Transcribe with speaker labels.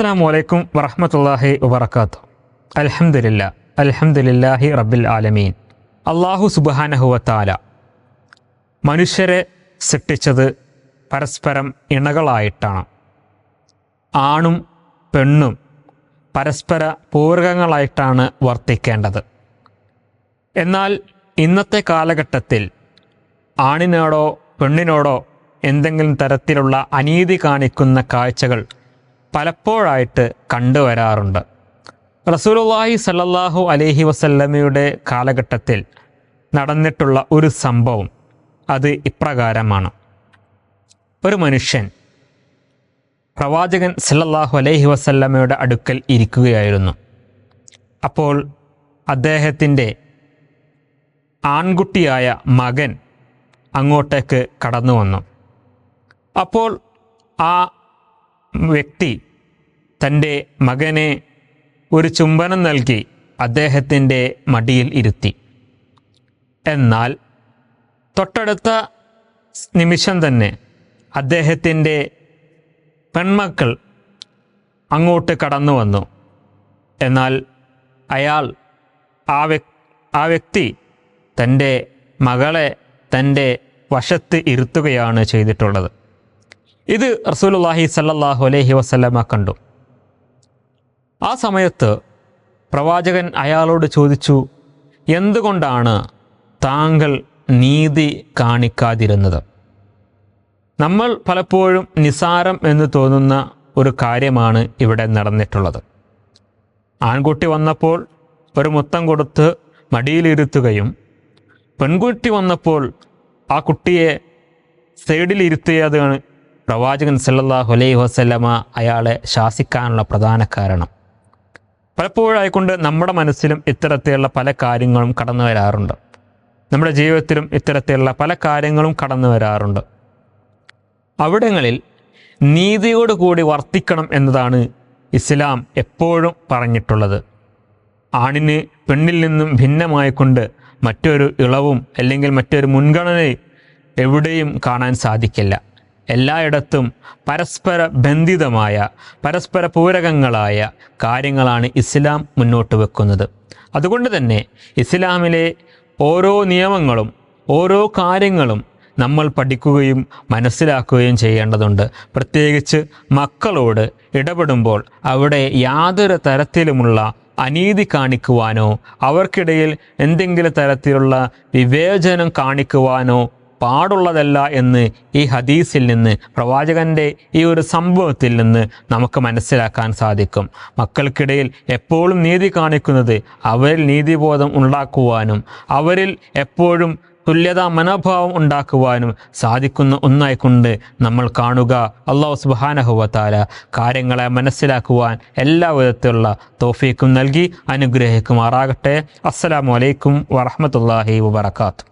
Speaker 1: അസ്സാം വലൈക്കും വറഹമത്തല്ലാഹി വബർക്കാത്തു അലഹമില്ല അൽഹംദുലില്ലാഹി റബ്ബിൽ ആലമീൻ. അള്ളാഹു സുബാനഹുവത്താല മനുഷ്യരെ സൃഷ്ടിച്ചത് പരസ്പരം ഇണകളായിട്ടാണ്. ആണും പെണ്ണും പരസ്പര പൂരകങ്ങളായിട്ടാണ് വർത്തിക്കേണ്ടത്. എന്നാൽ ഇന്നത്തെ കാലഘട്ടത്തിൽ ആണിനോടോ പെണ്ണിനോടോ എന്തെങ്കിലും തരത്തിലുള്ള അനീതി കാണിക്കുന്ന കാഴ്ചകൾ പലപ്പോഴായിട്ട് കണ്ടുവരാറുണ്ട്. റസൂലുള്ളാഹി സല്ലല്ലാഹു അലൈഹി വസല്ലമയുടെ കാലഘട്ടത്തിൽ നടന്നിട്ടുള്ള ഒരു സംഭവം അത് ഇപ്രകാരമാണ്. ഒരു മനുഷ്യൻ പ്രവാചകൻ സല്ലല്ലാഹു അലൈഹി വസല്ലമയുടെ അടുക്കൽ ഇരിക്കുകയായിരുന്നു. അപ്പോൾ അദ്ദേഹത്തിന്റെ ആൺകുട്ടിയായ മകൻ അങ്ങോട്ടേക്ക് കടന്നു വന്നു അപ്പോൾ ആ വ്യക്തി തന്റെ മകനെ ഒരു ചുംബനം നൽകി അദ്ദേഹത്തിന്റെ മടിയിൽ ഇരുത്തി. എന്നാൽ തൊട്ടടുത്ത നിമിഷം തന്നെ അദ്ദേഹത്തിന്റെ പെൺമക്കൾ അങ്ങോട്ട് കടന്നു വന്നു. എന്നാൽ അയാൾ ആ ആ വ്യക്തി തന്റെ മകളെ തന്റെ വശത്ത് ഇരുത്തുകയാണ് ചെയ്തിട്ടുള്ളത്. ഇത് റസൂലുള്ളാഹി സല്ലാഹു അലഹി വസല്ലമ കണ്ടു. ആ സമയത്ത് പ്രവാചകൻ അയാളോട് ചോദിച്ചു എന്തുകൊണ്ടാണ് താങ്കൾ നീതി കാണിക്കാതിരുന്നത്? നമ്മൾ പലപ്പോഴും നിസാരം എന്ന് തോന്നുന്ന ഒരു കാര്യമാണ് ഇവിടെ നടന്നിട്ടുള്ളത്. ആൺകുട്ടി വന്നപ്പോൾ ഒരു മുത്തം കൊടുത്ത് മടിയിലിരുത്തുകയും പെൺകുട്ടി വന്നപ്പോൾ ആ കുട്ടിയെ സൈഡിലിരുത്തിയതാണ് പ്രവാചകൻ സല്ലല്ലാഹു അലൈഹി വസല്ലമ അയാളെ ശാസിക്കാനുള്ള പ്രധാന കാരണം. പലപ്പോഴായിക്കൊണ്ട് നമ്മുടെ മനസ്സിലും ഇത്തരത്തിലുള്ള പല കാര്യങ്ങളും കടന്നു വരാറുണ്ട്. നമ്മുടെ ജീവിതത്തിലും ഇത്തരത്തിലുള്ള പല കാര്യങ്ങളും കടന്നു വരാറുണ്ട്. അവിടങ്ങളിൽ നീതിയോട് കൂടി വർത്തിക്കണം എന്നതാണ് ഇസ്ലാം എപ്പോഴും പറഞ്ഞിട്ടുള്ളത്. ആണിന് പെണ്ണിൽ നിന്നും ഭിന്നമായിക്കൊണ്ട് മറ്റൊരു ഇളവും അല്ലെങ്കിൽ മറ്റൊരു മുൻഗണനയും എവിടെയും കാണാൻ സാധിക്കില്ല. എല്ലായിടത്തും പരസ്പര ബന്ധിതമായ പരസ്പര പൂരകങ്ങളായ കാര്യങ്ങളാണ് ഇസ്ലാം മുന്നോട്ട് വെക്കുന്നത്. അതുകൊണ്ട് തന്നെ ഇസ്ലാമിലെ ഓരോ നിയമങ്ങളും ഓരോ കാര്യങ്ങളും നമ്മൾ പഠിക്കുകയും മനസ്സിലാക്കുകയും ചെയ്യേണ്ടതുണ്ട്. പ്രത്യേകിച്ച് മക്കളോട് ഇടപെടുമ്പോൾ അവിടെ യാതൊരു തരത്തിലുമുള്ള അനീതി കാണിക്കുവാനോ അവർക്കിടയിൽ എന്തെങ്കിലും തരത്തിലുള്ള വിവേചനം കാണിക്കുവാനോ പാടുള്ളതല്ല എന്ന് ഈ ഹദീസിൽ നിന്ന് പ്രവാചകന്റെ ഈ ഒരു സംഭവത്തിൽ നിന്ന് നമുക്ക് മനസ്സിലാക്കാൻ സാധിക്കും. മക്കൾക്കിടയിൽ എപ്പോഴും നീതി കാണിക്കുന്നത് അവരിൽ നീതിബോധം ഉണ്ടാക്കുവാനും അവരിൽ എപ്പോഴും തുല്യതാ മനോഭാവം ഉണ്ടാക്കുവാനും സാധിക്കുന്ന ഒന്നായിക്കൊണ്ട് നമ്മൾ കാണുക അള്ളാഹു സുബാനഹുവത്താല കാര്യങ്ങളെ മനസ്സിലാക്കുവാൻ എല്ലാ വിധത്തിലുള്ള തോഫീക്കും നൽകി അനുഗ്രഹിക്കുമാറാകട്ടെ. അസ്സലാമു അലൈക്കും വറഹമത്തല്ലാഹി വബർക്കാത്തു